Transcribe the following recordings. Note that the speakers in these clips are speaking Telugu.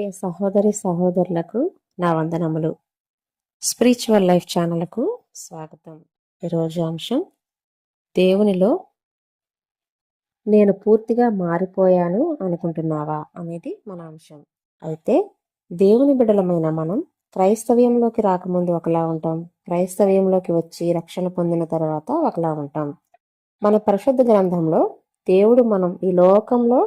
ప్రియ సహోదరి సహోదరులకు నా వందనములు. స్పిరిచువల్ లైఫ్ ఛానల్కు స్వాగతం. ఈరోజు అంశం దేవునిలో నేను పూర్తిగా మారిపోయాను అనుకుంటున్నావా అనేది మన అంశం. అయితే దేవుని బిడలమైన మనం క్రైస్తవ్యంలోకి రాకముందు ఒకలా ఉంటాం. క్రైస్తవ్యంలోకి వచ్చి రక్షణ పొందిన తర్వాత ఒకలా ఉంటాం. మన పరిశుద్ధ గ్రంథంలో దేవుడు మనం ఈ లోకంలో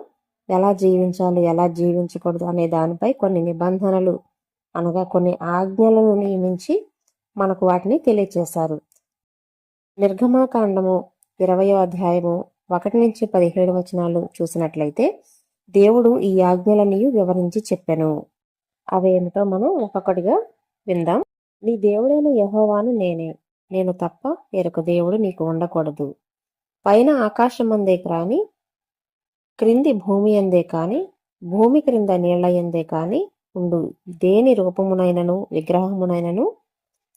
ఎలా జీవించాలి ఎలా జీవించకూడదు అనే దానిపై కొన్ని నిబంధనలు అనగా కొన్ని ఆజ్ఞలను నియమించి మనకు వాటిని తెలియచేశారు. నిర్గమాకాండము ఇరవయో అధ్యాయము ఒకటి నుంచి పదిహేడు వచనాలు చూసినట్లయితే దేవుడు ఈ ఆజ్ఞలని వివరించి చెప్పాను. అవేమిటో మనం ఒక్కొక్కటిగా విందాం. నీ దేవుడైన యహోవాను నేనే నేను తప్ప వేరొక దేవుడు నీకు ఉండకూడదు. పైన ఆకాశం అందే కాని క్రింది భూమి అందే కాని భూమి క్రింద నీళ్ళ ఎందే కాని ఉండు. దేని రూపమునైనను విగ్రహమునైనను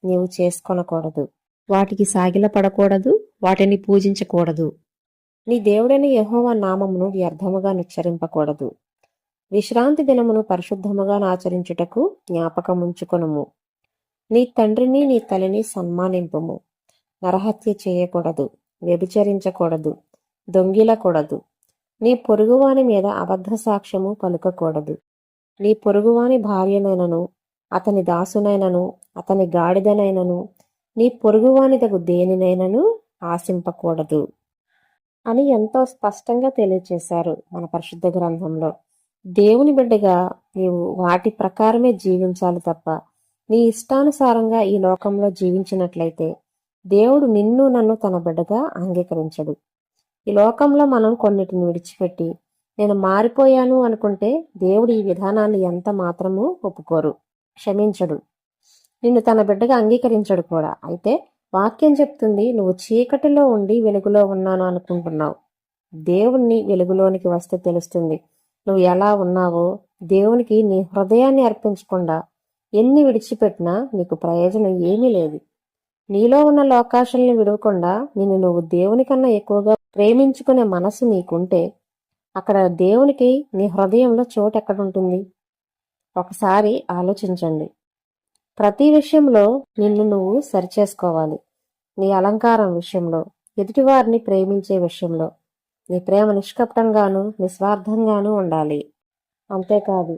నీవు చేసుకొనకూడదు. వాటికి సాగిలపడకూడదు వాటిని పూజించకూడదు. నీ దేవుడైన యెహోవా నామమును వ్యర్థముగా నిచ్చరింపకూడదు. విశ్రాంతి దినమును పరిశుద్ధముగా ఆచరించుటకు జ్ఞాపకముంచుకొనుము. నీ తండ్రిని నీ తల్లిని సన్మానింపుము. నరహత్య చేయకూడదు వ్యభిచరించకూడదు దొంగిలకూడదు. నీ పొరుగువాని మీద అబద్ధ సాక్ష్యము పలుకకూడదు. నీ పొరుగువాని భార్యనైనను అతని దాసునైనను అతని గాడిదనైనను నీ పొరుగువాని తగు దేనినైనను ఆశింపకూడదు. అని ఎంతో స్పష్టంగా తెలియచేశారు మన పరిశుద్ధ గ్రంథంలో. దేవుని బిడ్డగా నీవు వాటి ప్రకారమే జీవించాలి తప్ప నీ ఇష్టానుసారంగా ఈ లోకంలో జీవించినట్లయితే దేవుడు నిన్ను నన్ను తన బిడ్డగా అంగీకరించడు. ఈ లోకంలో మనం కొన్నిటిని విడిచిపెట్టి నేను మారిపోయాను అనుకుంటే దేవుడు ఈ విధానాన్ని ఎంత మాత్రము ఒప్పుకోరు క్షమించడు. నిన్ను తన బిడ్డగా అంగీకరించడు కూడా. అయితే వాక్యం చెప్తుంది నువ్వు చీకటిలో ఉండి వెలుగులో ఉన్నాను అనుకుంటున్నావు. దేవుణ్ణి వెలుగులోనికి వస్తే తెలుస్తుంది నువ్వు ఎలా ఉన్నావో దేవునికి నీ హృదయాన్ని అర్పించకుండా ఎన్ని విడిచిపెట్టినా నీకు ప్రయోజనం ఏమీ లేదు. నీలో ఉన్న లోకాశల్ని విడవకుండా నిన్ను నువ్వు దేవుని కన్నా ఎక్కువగా ప్రేమించుకునే మనసు నీకుంటే అక్కడ దేవునికి నీ హృదయంలో చోటు ఎక్కడుంటుంది? ఒకసారి ఆలోచించండి. ప్రతి విషయంలో నిన్ను నువ్వు సరిచేసుకోవాలి. నీ అలంకారం విషయంలో ఎదుటివారిని ప్రేమించే విషయంలో. నీ ప్రేమ నిష్కపటంగాను నిస్వార్థంగాను ఉండాలి. అంతేకాదు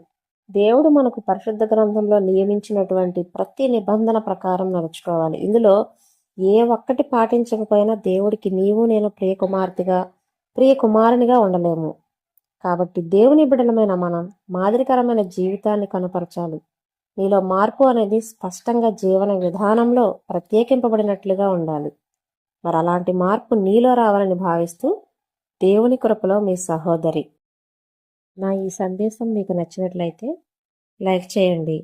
దేవుడు మనకు పరిశుద్ధ గ్రంథంలో నియమించినటువంటి ప్రతి నిబంధన ప్రకారం నడుచుకోవాలి. ఇందులో ఏ ఒక్కటి పాటించకపోయినా దేవుడికి నీవు నేను ప్రియ కుమార్తెగా ప్రియ కుమారునిగా ఉండలేము. కాబట్టి దేవుని బిడలమైన మనం మాదిరికరమైన జీవితాన్ని కనపరచాలి. నీలో మార్పు అనేది స్పష్టంగా జీవన విధానంలో ప్రత్యేకింపబడినట్లుగా ఉండాలి. మరి అలాంటి మార్పు నీలో రావాలని భావిస్తూ దేవుని కృపలో మీ సహోదరి. నా ఈ సందేశం మీకు నచ్చినట్లయితే లైక్ చేయండి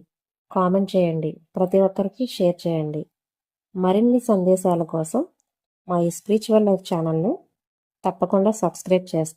కామెంట్ చేయండి ప్రతి ఒక్కరికి షేర్ చేయండి. మరిన్ని సందేశాల కోసం మా ఈ స్పిరిచువల్ లైఫ్ ఛానల్ను తప్పకుండా సబ్స్క్రైబ్ చేసుకోండి